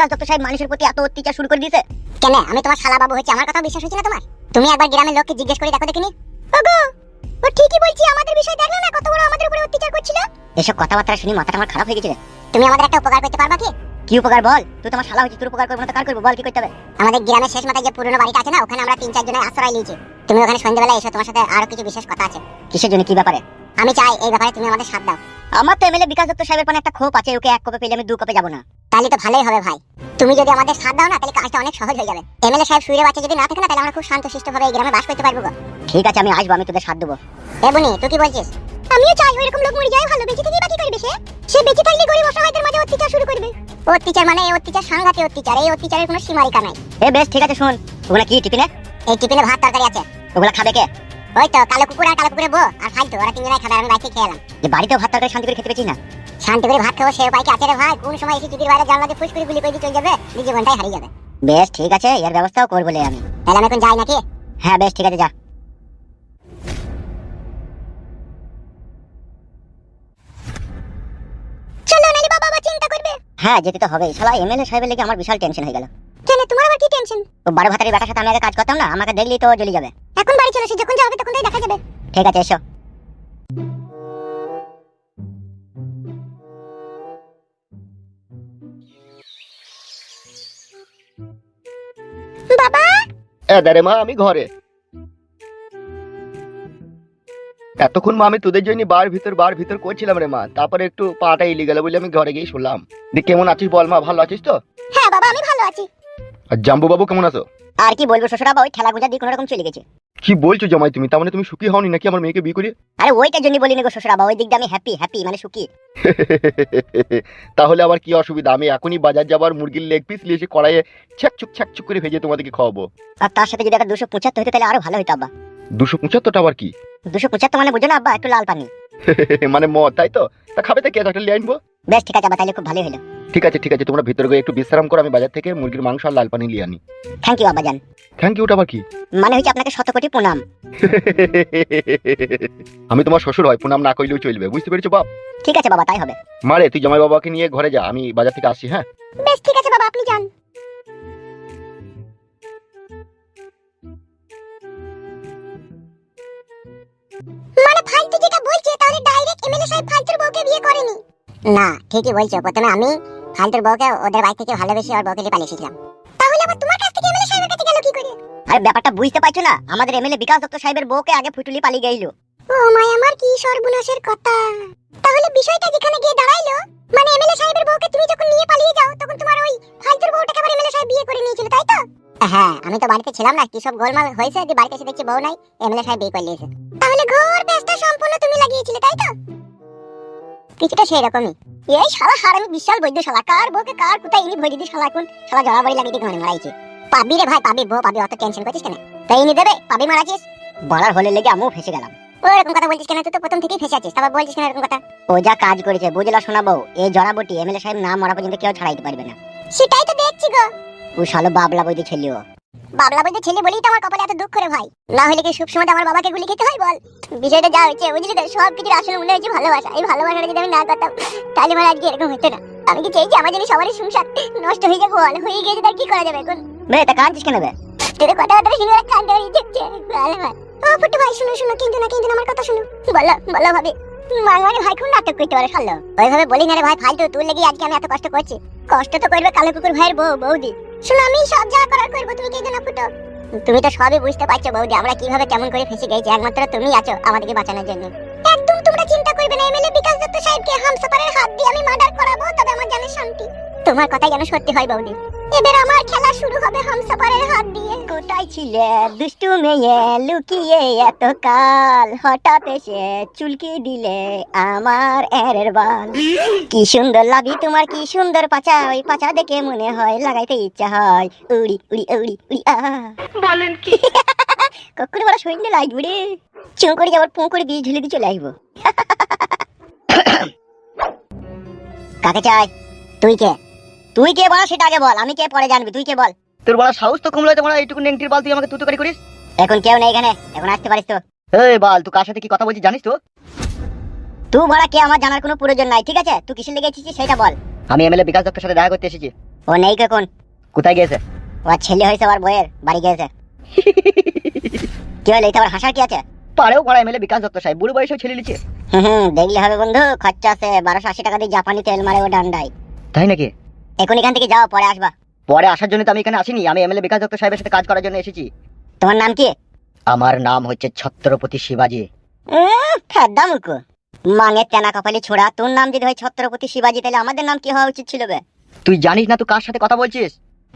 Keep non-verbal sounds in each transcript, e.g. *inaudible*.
দত্ত সাহেব মানুষের প্রতি এত অত্যাচার শুরু করে দিয়েছে। কেন আমি তোমার শালা বাবু হচ্ছে আমার কথা বিশ্বাস হচ্ছে না তোমার? তুমি একবার গ্রামের লোককে জিজ্ঞেস করে দেখো দেখিনি? ওগো ও ঠিকই বলছি আমাদের বিষয় দেখল না কত বড় আমাদের উপরে অত্যাচার করছিল? এসব কথাবার্তা শুনি মাথাটা আমার খারাপ হয়ে গেছে তুমি আমাদের একটা উপকার করতে পারবা কি? কি উপকার বল? তুই তোমার শালা হচ্ছে তোর উপকার করব না তো কার করব? বল কি করতে হবে? আমাদের গ্রামের শেষ মাথায় যে পুরনো বাড়িটা আছে না ওখানে আমরা তিন চার জনের আশ্রয় নিয়েছি। তুমি ওখানে সন্ধ্যাবেলা এসো তোমার সাথে আরও কিছু বিশেষ কথা আছে। কিসের জন্য কি ব্যাপারে? আমি চাই এই ব্যাপারে তুমি আমাদের সাথ দাও। আমার তো এমএলএ বিকাশ দত্ত সাহেবের পানে একটা ক্ষোভ আছে ওকে এক কপে পেলে আমি দু কপে যাব না। তাহলে তো ভালোই হবে ভাই। তুমি যদি আমাদের সাথ দাও না তাহলে কাজটা অনেক সহজ হয়ে যাবে। এমএলএ সাহেব শুয়ে বাচ্চা যদি না থাকে না তাহলে আমরা খুব শান্ত শিষ্ট ভাবে এই গ্রামে বাস করতে পারব গো। ঠিক আছে আমি আসব আমি তোদের সাথ দেবো। এ বনি তুই কি বলছিস? আমিও চাই ওইরকম লোক মরে যায় ভালো বেঁচে থেকে বাকি করবে সে। সে বেঁচে থাকলে গরিব অসহায়দের মাঝে অত্যাচার শুরু করবে। অত্যাচার মানে এই অত্যাচার সাংঘাতিক অত্যাচার। এই অত্যাচারের কোনো সীমারেখা নাই। এ বেশ ঠিক আছে শুন। ওগুলা কি টিফিনে? এই টিফিনে ভাত তরকারি আছে। ওগুলা খাবে কে? ওই তো কালো কুকুর আর কালো কুকুরের বউ। আর ফালতু ওরা তিনজনাই খাবে আমি বাইরে খেয়ে এলাম। যে বাড়িতেও ভাত তরকারি শান্তি করে খেতে পেয়েছিস না? শান্তি করে ভাত খাব সে উপায় কি আছে রে ভাই। কোন সময় এসে চুকির বাইরে জানলা দিয়ে ফুস করে গুলি করে দিয়ে চলে যাবে নিজে জীবনটাই হারিয়ে যাবে। বেশ ঠিক আছে এর ব্যবস্থাও করব আমি। তাহলে আমি এখন যাই নাকি? হ্যাঁ বেশ ঠিক আছে যা। চলো নালি বাবা আবার চিন্তা করবে। হ্যাঁ যেতে তো হবেই। শালা এমএলএ সাহেবের লেগে আমার বিশাল টেনশন হয়ে গেল। কেন তোমার আবার কি টেনশন ও বারো ভাতারি বেটার সাথে আমি আগে কাজ করতাম না? আমাকে দেখলেই তো জ্বলে যাবে। এখন বাড়ি চলে এসে যখন যাবে তখন দেখা যাবে। ঠিক আছে এসো। বাবা! এদারে মা আমি ঘরে। এতক্ষণ মা আমি তোদের জন্য বার ভিতর বার ভিতর করছিলাম রে মা। তারপরে একটু পাটা ইলি গেল বলে আমি ঘরে গিয়ে শুনলাম। দি কেমন আছিস বল মা ভালো আছিস তো? হ্যাঁ বাবা আমি ভালো আছি। আর জাম্বু বাবু কেমন আছো? আর কি বলব শ্বশুর বাবা ওই ঠেলা গুজা দিয়ে কোনো রকম চলে গেছে। কি বলছো জমাই তুমি? তার মানে তুমি সুখী হওনি নাকি আমার মেয়েকে বিয়ে করে আরে ওইটার জন্য বলিনি গো শ্বশুর বাবা ওই দিকটা আমি হ্যাপি হ্যাপি মানে সুখী। তাহলে আবার কি অসুবিধা? আমি এখনই বাজার যাবার মুরগির লেগ পিস নিয়ে এসে কড়াইয়ে ছ্যাকচুক ছ্যাকচুক করে ভেজে তোমাদেরকে খাওয়াবো। আর তার সাথে যদি একটা দুশো পঁচাত্তর হতো তাহলে আরও ভালো হতো আব্বা। দুশো পঁচাত্তরটা আবার কি? দুশো পঁচাত্তর মানে বুঝো না আব্বা একটু লাল পানি। *laughs* মানে মদ তাই তো? তা খাবে তো কে? একটা নিয়ে আনব বেশ ঠিক আছে আব্বা তাহলে খুব ভালোই হলো ঠিক আছে ঠিক আছে তোমরা ভিতরে গিয়ে একটু বিশ্রাম করো আমি বাজার থেকে মুরগির মাংস আর লাল পানি নিয়ে আনি। থ্যাংক ইউ আব্বা জান থ্যাংক ইউটা আবার কি? মানে হচ্ছে আপনাকে শত কোটি প্রণাম। *laughs* আমি তোমার শ্বশুর হয় প্রণাম না কইলেও চলবে বুঝতে পেরেছ বাপ? ঠিক আছে বাবা তাই হবে। মারে তুই জামাই বাবাকে নিয়ে ঘরে যা আমি বাজার থেকে আসছি হ্যাঁ? বেশ ঠিক আছে বাবা আপনি যান। মানে ফালতু যেটা বলছে তাহলে ডাইরেক্ট এমএলএ সাহেব ফালতুর বউকে বিয়ে করেনি? না ঠিকই বলছো প্রথমে আমি ফালতুর বউকে ওদের বাড়ি থেকে ভালোবেসে ওর বউকে নিয়ে পালিয়ে এসেছিলাম তাহলে আবার তোমার কাছ থেকে এমএলএ সাহেবের কাছে গেল কি করে? আরে ব্যাপারটা বুঝতে পারছ না? আমাদের এমএলএ বিকাশ দত্ত সাহেবের বউকে আগে ফুটুলি পালিয়ে গেল ও মাই আমার কি সর্বনাশের কথা। তাহলে বিষয়টা যেখানে গিয়ে দাঁড়াইলো মানে এমএলএ সাহেবের বউকে তুমি যখন নিয়ে পালিয়ে যাও তখন তোমার ওই ফালতুর বউটাকে আবার এমএলএ সাহেব বিয়ে করে নিয়েছিল তাই তো? হ্যাঁ আমি তো বাড়িতে ছিলাম না কি সব গোলমাল হয়েছে? যে বাড়িতে এসে দেখছি বউ নাই এমএলএ সাহেব বিয়ে করে নিয়েছে। তাহলে ঘোর ব্যস্ত সম্পূর্ণ তুমি লাগিয়েছিলে তাই তো? কিছুটা সেই রকমই এই শালা হার আমি বিশাল বৈদ্য শালা। কার বউকে কার কোথায় ইনি ভরে দিদি শালা এখন? শালা জড়াবাড়ি লাগিয়ে দিয়ে ঘরে মারাইছে পাবি রে ভাই পাবি বউ পাবি অত টেনশন করছিস কেন? তাই ইনি দেবে পাবি মারাছিস বলার হলে লেগে আমিও ফেসে গেলাম। ও এরকম কথা বলছিস কেন? তুই তো প্রথম থেকেই ফেসে আছিস। তারপর বলছিস কেন এরকম কথা? ও যা কাজ করেছে বুঝলা শোনাবো এই জড়াবটি এমএলএ সাহেব না মরা পর্যন্ত কেউ ছাড়াইতে পারবে না। সেটাই তো দেখছি গো। ও শালো বাবলা বইতে ছেলেও বাবলা ছেলে বলেই তো আমার কপালে এত দুঃখ রে ভাই। না হলে কি সব সময় আমার বাবাকে গুলি খেতে হয় বল? বিষয়টা যা হয়েছে বুঝলি তো? সব কিছুর আসলে হচ্ছে ভালোবাসা। এই ভালোবাসাটা যদি আমি না করতাম তাহলে আমার আজকে এরকম হতো না। আমি কি চাইছি আমার জন্য সবারই সংসার নষ্ট হয়ে যাবে বল? হয়ে গেছে তার কি করা যাবে এখন? বে তা কাঁদছিস কেন বে তোর কথা কথা শুনে কান্দে যাচ্ছে ভালো ভাই ও ফুটু ভাই শুনো শুনো কিন্তু না কিন্তু আমার কথা শুনো। বলো বলো ভাবি। মাঙ্গানি ভাই কোন নাটক করতে পারে শালো ওইভাবে বলি না রে ভাই ফালতু তোর লেগে আজকে আমি এত কষ্ট করছি। কষ্ট তো করবে কালো কুকুর ভাইয়ের বউ বৌদি। শুনো, আমি সব যা করার করব, তুমি কেঁদে না ফুটো। তুমি তো সবই বুঝতে পারছ, বৌদি, আমরা কীভাবে কেমন করে ফেসে গেছি, একমাত্র তুমি আছো আমাদেরকে বাঁচানোর জন্য। একদম তোমরা চিন্তা করবে না, এমএলএ বিকাশ দত্ত সাহেবকে হামসাপারের হাত দিয়ে আমি মার্ডার করাবো, তবে আমার জানে শান্তি। তোমার কথাই যেন সত্যি হয়, বৌদি। এবার আমার খেলা শুরু হবে হামসাপারের হাত দিয়ে। কোথায় ছিলে? দুষ্টু মেয়ে লুকিয়ে এত কাল। হঠাৎ এসে চুলকি দিলে আমার এরের বাল। কি সুন্দর লাগি তোমার কি সুন্দর পাচা। ওই পাচা দেখে মনে হয় লাগাইতে ইচ্ছা হয়। উড়ি উড়ি উড়ি উড়ি আ। বলেন কি? *laughs* কখন বড় সৈন্য লাগবে রে চুঁ করে যাবার পুঁ করে বীজ ঝুলে দিয়ে চলে আসব। *laughs* কাকে চাই? তুই কে? তুই কে বল সেটা আগে বল আমি কে পরে জানবি তুই কে বল? তোর বড় সাহস তো কমলো তোমার এইটুকু নেংটির বাল তুই আমাকে তুই করিস? এখন কেউ নেই এখানে এখন আসতে পারিস তো। এই বাল তুই কার সাথে কি কথা বলছিস জানিস তো? তুই বড়া কে আমার জানার কোনো প্রয়োজন নাই ঠিক আছে? তুই কিসের লেগে এসেছিস সেটা বল। আমি এমএলএ বিকাশ দত্তের সাথে দেখা করতে এসেছি। ও নেই কে কোন? কোথায় গিয়েছে? ও ছেলে হয়েছে আমার বইয়ের বাড়ি গিয়েছে। কি হলো এটা আবার হাসার কি আছে? পারেও পড়া এমএলএ বিকাশ দত্ত সাহেব বুড়ো বয়সেও ছেলে লিছে হুম হুম দেখলে হবে বন্ধু খরচা আছে বারোশো আশি টাকা দিয়ে জাপানি তেল মারে ও ডান্ডাই তাই নাকি? এখন এখান থেকে যাও পরে আসবা। পরে আসার জন্য তো আমি এখানে আসিনি। আমি এমএলএ বিকাশ দত্ত সাহেবের সাথে কাজ করার জন্য এসেছি। তোমার নাম কি? আমার নাম হচ্ছে ছত্রপতি শিবাজি। ফেদ্দা মুকু। মাঙে তেনা কপালি ছোড়া তোর নাম যদি হয় ছত্রপতি শিবাজি তাহলে আমাদের নাম কি হওয়া উচিত ছিল বে? তুই জানিস না তুই কার সাথে কথা বলছিস?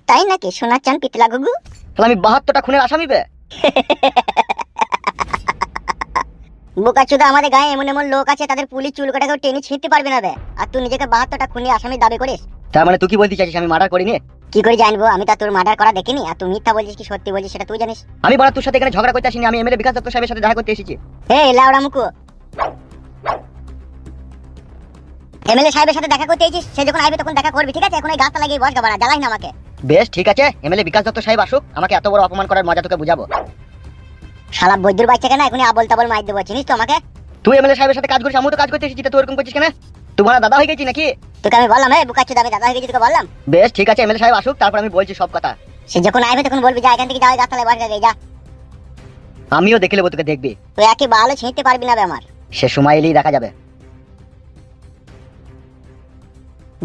তাই নাকি সোনার চান পিতলা গুগু? তাহলে আমি বাহাত্তরটা খুনের আসামি বে? *laughs* বোকাচুদা আমাদের গায়ে এমন এমন লোক আছে তাদের পুলিশ চুল কাটাকেও টেনে ছিঁড়তে পারবে না বে। আর তুই নিজেকে বাহাত্তরটা খুনি আসামি দাবি করিস? তার মানে তুই কি বলতে চাইছিস আমি মার্ডার করিনি কি করে জানব? আমি তো তোর মার্ডার করা দেখিনি। আর তুই মিথ্যা বলছিস কি সত্যি বলছিস সেটা তুই জানিস। আমি বড় তোর সাথে এখানে ঝগড়া করতে আসিনি আমি এমএলএ বিকাশ দত্ত সাহেবের সাথে দেখা করতে এসেছি। হে লাউড়া মুকু। এমএলএ সাহেবের সাথে দেখা করতে এসেছিস? সে যখন আসবে তখন দেখা করবি ঠিক আছে? এখন ওই গাছটা লাগিয়ে বস গাবানা জ্বালাই না আমাকে। বেশ ঠিক আছে। এমএলএ বিকাশ দত্ত সাহেব আসুক আমাকে এত বড় অপমান করার মজা তোকে বুঝাবো। শালা বৈদ্যুর বাচ্চা কেন? এখন আবল তাবল মার দেবো চিনিস তো আমাকে? তুই এমএলএ সাহেবের সাথে কাজ করিস আমিও তো কাজ করতে এসেছি তুই এরকম করছিস কেন? তোমার দাদা হয়ে গেছি নাকি? তোকে আমি বললাম হ্যাঁ বুকাচ্ছু দাবি দাদা হয়ে গেছি তোকে বললাম? বেশ ঠিক আছে এমএলএ সাহেব আসুক তারপর আমি বলছি সব কথা। সে যখন আসবে তখন বলবি যা এখান থেকে যাওয়া গাছতলায় বস গে যা। আমিও দেখে নেব তোকে দেখবি। তুই একে ভালো ছিঁড়তে পারবি না বে আমার। সে সময় এলেই দেখা যাবে।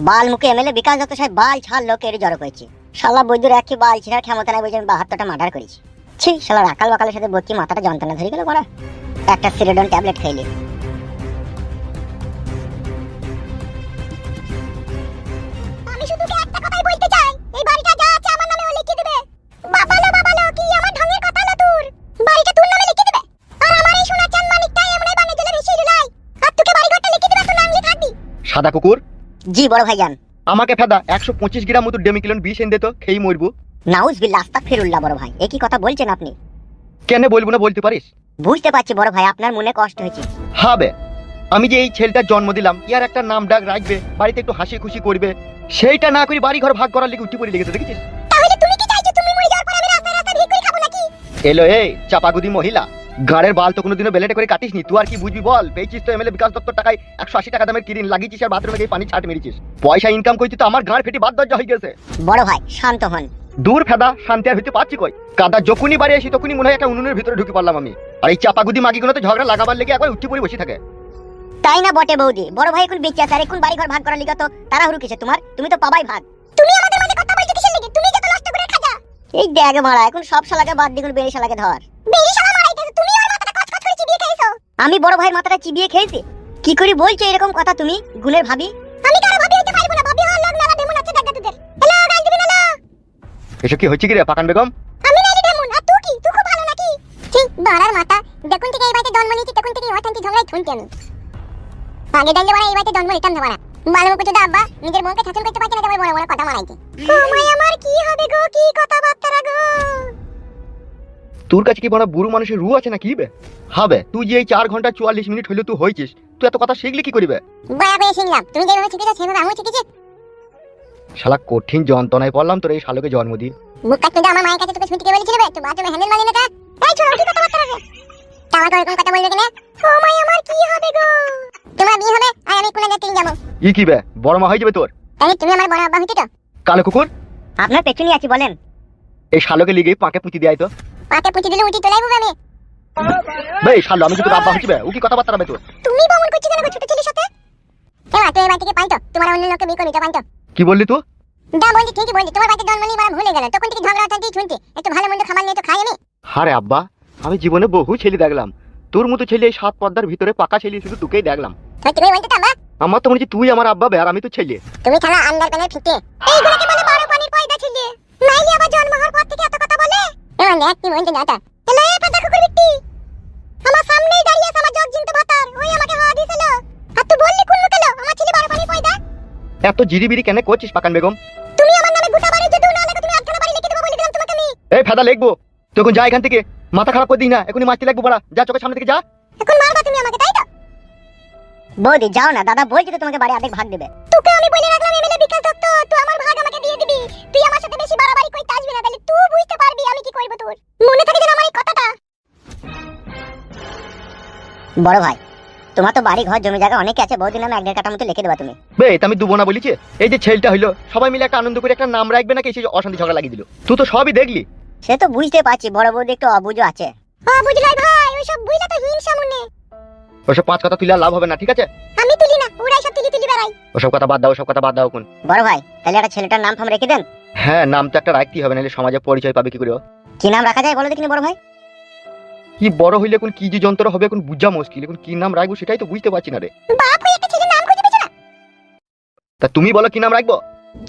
বাল মুখে এমএলএ বিকাশ দত্ত সাহেব বাল ছাল লোকের জড়ো করেছি। শালা বৈদ্যুর একই বাল ছিঁড়ার ক্ষমতা নাই বলছে আমি বাহাত্তরটা মার্ডার করেছি। ছি শালা রাকাল বাকালের সাথে বকি মাথাটা যন্ত্রণা ধরে গেল মারা একটা সিরেডন ট্যাবলেট খাইলি। আমি শুধু একটা কথাই বলতে চাই এই বাড়িটা যা আছে আমার নামে লিখে দিবে। বাবালো বাবালো কি আমার ঢঙের কথা হলো তোর? বাড়িটা তোর নামে লিখে দিবে? আর আমার এই সোনার চাঁদ মানিকটা এমনই বানে জলে ভেসে দিলাই আর তোকে বাড়ি ঘরটা লিখে দিবে তুই নাম লিখে থাকবি সাদা কুকুর? জি বড় ভাইজান। আমাকে ফেদা একশো পঁচিশ গ্রাম মতো ডেমিকিলন বিষ এনে দিত খেয়ে মরবো। নাউজ বিল্লাহ আস্তাগফিরুল্লাহ বড় ভাই। একই কথা বলছেন আপনি? কেন বলব না বলতে পারিস? বুঝতে পারছি বড় ভাই আপনার মনে কষ্ট হয়েছে। হবে আমি যে এই ছেলেটার জন্ম দিলাম ইয়ার একটা নাম ডাক রাখবে বাড়িতে একটু হাসি খুশি করবে সেইটা না করে বাড়ি ঘর ভাগ করার লিগে উঠি পড়ে লেগেছে দেখেছিস? তাহলে তুমি কি চাইছো তুমি মরে যাওয়ার পর আমি রাস্তায় রাস্তায় ভিড় খাব নাকি? এলো এই চাপাগুদি মহিলা গাড়ের বাল তো কোনোদিনও বেলেটে করে কাটিসনি তুই আর কি বুঝবি বল? পেয়েছিস তো এমএলএ বিকাশ দত্তর টাকায় একশো আশি টাকা দামের কিরিন লাগিয়েছিস আর বাথরুমে গিয়ে পানি ছাট মেরেছিস। পয়সা ইনকাম করতে তো আমার গাঁড় ফেটে বাদ দরজা হয়ে গেছে। বড় ভাই শান্ত হন। দূর ফেদা শান্তি আর হইতে পারছি কই? কাদা যখনই বাড়ি আসি তখনই মনে হয় একটা উনুনের ভিতরে ঢুকে পারলাম আমি। আর এই চাপাগুদি মাগিগুলো তো ঝগড়া লাগাবার লেগে একবার উঠি পড়ে বসে থাকে। তাই না বটে বৌদি? বড় ভাই এখন বেঁচে আছে আর এখন বাড়ি ঘর ভাগ করার লিগা তো তাড়াহুড়ো কিসে তোমার? তুমি তো পাবাই ভাগ। তুমি আমাদের মাঝে কথা বলছো কিসের লিগে? তুমি যত নষ্ট করে খাজা। এই দেখ মারা এখন সব শালাকে বাদ দিগুন বেরি শালাকে ধর। বেরি শালা মারাইতেছো তুমি আর মাথাটা কচকচ করে চিবিয়ে খেয়েছো। আমি বড় ভাইয়ের মাথাটা চিবিয়ে খেয়েছি? কি করে বলছো এরকম কথা তুমি গুণের ভাবি? আমি কারও এসব কি হচ্ছে কি রে পাকান বেগম? আমি নাইলে ডেমন আর তুই কি? তুই খুব ভালো নাকি? ঠিক বাড়ার মাথা। দেখুন থেকে এই বাড়িতে জন্ম নিয়েছি তখন থেকে অশান্তি ঝগড়াই শুনছি আমি। আগে ডাইলে বড় এই বাড়িতে জন্ম নিতাম না বড়া। ভালো কিছু দা আব্বা নিজের বোনকে শাসন করতে পারছে না তোমার বড় বড় কথা মারাইছে। মাই আমার কি হবে গো কি কথা বার্তা গো? তোর কাছে কি বড় বুড়ো মানুষের রু আছে না কি বে হবে তুই যে এই চার ঘণ্টা চুয়াল্লিশ মিনিট হইলে তুই হয়েছিস তুই এত কথা শিখলি কি করিবে? বয়া বয়া শুনলাম তুমি যেভাবে শিখেছো সেভাবে আমিও শিখেছি। শালা কঠিন যন্ত্রণায় পড়লাম তোর এই শালোকে জন্মদিন মুখ কাটতে আমার মায়ের কাছে তোকে ছুটি বলেছিল বে তুই বাথরুমে হ্যান্ডেল মারি না কা এই ছোড়া কি কথা বার্তা রে তাও তো এরকম কথা বলবে কেন? ও মাই আমার কি হবে গো? তোমার বিয়ে হবে আর আমি কোনে যাতে যাব। ই কি বে বড় মা হয়ে যাবে তোর? তাহলে তুমি আমার বড় আব্বা হইতে তো? কালো কুকুর? আপনার পেছনই আছি বলেন। এই শালোকে লিগে পাকে পুঁতি দেয় তো। পাতে পুঁতি দিলে উঠি তোলাই আমি। বে শালো আমি কি তোর আব্বা হচ্ছি বে ও কি কথাবার্তা হবে তোর? তুমি বমন করছিস কেন ছোট ছেলের সাথে? এবার তুই এবার থেকে পাইতো তোমার অন্য লোককে বিয়ে করবি তো পাইতো কি বললি তুই? দা বলছি ঠিকই বলছি। তোমার বাড়িতে জন্ম নিয়ে ভুলে গেল। তখন থেকে ঝগড়া অশান্তি শুনছি। একটু ভালো মন্দ খাবার নিয়ে তো খাই আমি হারে আব্বা আমি জীবনে বহু ছেলে দেখলাম। তোর মতো ছেলে এই সাত পর্দার ভিতরে পাকা ছেলে শুধু তোকেই দেখলাম। তুমি বলতে তো আমার তো মনে হচ্ছে তুই আমার আব্বা বে আর আমি তো ছেলে। তুমি থানা আন্ডার প্যানের ফিতে। এইগুলোকে বলে বড় পানির পয়দা ছিলে। নাইলে আবার জন্ম হওয়ার পর থেকে এত কথা বলে? এমন দেখ তুই বলতে না তা এলে পেদা কুকুর বিট্টি আমার সামনেই দাঁড়িয়ে আছে আমার জগ জিনতে ভাতার ওই আমাকে হাওয়া দিয়েছিল। আর তুই বললি কোন লোকেলো আমার ছেলে বড় পানির পয়দা। এত জিরিবিরি কেন করছিস পাকান বেগম? তুমি আমার নামে গোটা বাড়ি যদি না লাগে তুমি আটখানা বাড়ি লিখে দেবো বলে দিলাম তোমাকে আমি। এই ফেদা লিখব। তখন যা এখান থেকে মাথা খারাপ করে দিই না এখনই মাছটি লাগবো বড়া যা চোখের সামনে থেকে যা। এখন মারবা তুমি আমাকে তাই তো? বৌদি যাও না দাদা বলছে তো তোমাকে বাড়ি অর্ধেক ভাগ দেবে। তোকে আমি বলে রাখলাম এমএলএ বিকাশ দত্ত তুই আমার ভাগ আমাকে দিয়ে দিবি। তুই আমার সাথে বেশি বাড়াবাড়ি করতে আসবি না তাহলে তুই বুঝতে পারবি আমি কি করব তোর। মনে থাকে যেন আমার এই কথাটা। বড় ভাই তোমার তো বাড়ি ঘর জমি জায়গা অনেক আছে বহুদিন নামে এক দেড় কাটার মতো লিখে দেবা তুমি। বে এটা আমি দুবো না বলিছে। এই যে ছেলেটা হইল সবাই মিলে একটা আনন্দ করে একটা নাম রাখবে নাকি সেই অশান্তি ঝগড়া লাগিয়ে দিল। তুই তো সবই দেখলি। সে তো বুঝতে পারছি বড় বৌদি একটু অবুঝো আছে। ও বুঝলাই ভাই ওইসব বুঝলে তো হিংসা মনে। ওসব পাঁচ কথা তুলে লাভ হবে না ঠিক আছে? আমি তুলি না ওরাই সব তুলি তুলি বেড়াই ওসব কথা বাদ দাও ওসব কথা বাদ দাও কোন বড় ভাই তাহলে একটা ছেলেটার নাম ফাম রেখে দেন। হ্যাঁ নাম তো একটা রাখতেই হবে নাহলে সমাজে পরিচয় পাবে কি করে কি নাম রাখা যায় বলো দেখিনি বড় ভাই? কি বড় হইলে কোন কি যে যন্ত্র হবে কোন বুঝা মুশকিল এখন কি নাম রাখব সেটাই তো বুঝতে পারছি না রে। বাপ হয়ে একটা ছেলের নাম খুঁজে পেছো না? তা তুমি বলো কি নাম রাখব?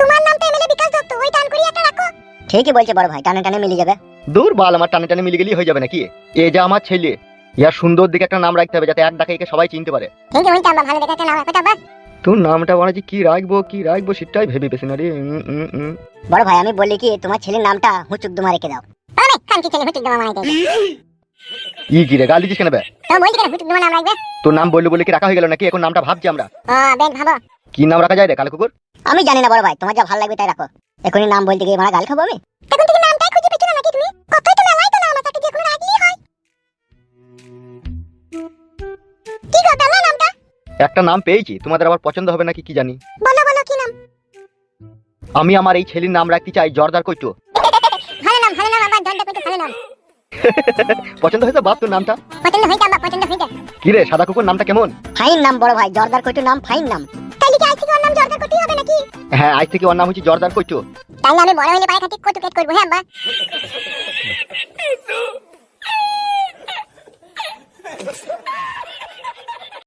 তোমার নাম তো এমএলএ বিকাশ দত্ত ওই টান করি একটা রাখো। ঠিকই বলছে বড় ভাই টানে টানে মিলে যাবে। দূর বাল আমার টানে টানে মিলে গেলেই হয়ে যাবে নাকি? এ যে আমার ছেলে ইয়ার সুন্দর দিকে একটা নাম রাখতে হবে যাতে এক ডাকে একে সবাই চিনতে পারে। ঠিক আছে ওইটা ভালো দেখে একটা নাম রাখো বাস তোর নামটা বানাচ্ছি কি রাখব কি রাখব সেটাই ভেবে পেছি না রে। বড় ভাই আমি বলি কি তোমার ছেলের নামটা হুচুক দুমা রেখে দাও। আরে কানকি ছেলে হুটুক দেওয়া মানাইতে ই কি রে গাল দিচ্ছিস কেন বে? তো বলছি কেন হুটুক দেওয়া নাম রাখবে? তোর নাম বললে বলে কি রাখা হয়ে গেল নাকি? এখন নামটা ভাবছি আমরা। ও বেশ ভাবো। কি নাম রাখা যায় রে কালো কুকুর? আমি জানি না বড় ভাই তোমার যা ভালো লাগবে তাই রাখো। এখনই নাম বলতে গিয়ে মারা গাল খাব আমি? তখন থেকে নামটাই খুঁজে পেছো না নাকি তুমি? কতই তো মেলাই তো নাম আছে একটা যে কোনো রাখলেই হয়। কি গো পেলা নামটা? একটা নাম পেয়েছি তোমাদের আবার পছন্দ হবে নাকি কি জানি? বলো বলো কি নাম? আমি আমার এই ছেলের নাম রাখতে চাই জর্দার কইতো ভালো নাম ভালো নাম আবার দন্ডা কইতে ভালো নাম। *laughs* পছন্দ হয়েছে বাপ তোর নামটা? পছন্দ হয়েছে আবার পছন্দ হয়েছে। কি রে সাদা কুকুর নামটা কেমন? ফাইন নাম বড় ভাই জর্দার কইটু নাম ফাইন নাম। তাইলে কি আজ থেকে ওর নাম জর্দার কইটু হবে নাকি? হ্যাঁ আজ থেকে ওর নাম হচ্ছে জর্দার কইটু। তাইলে আমি বড় হইলে পায়ে খাটি কইটু কেট করব হ্যাঁ আব্বা? *laughs*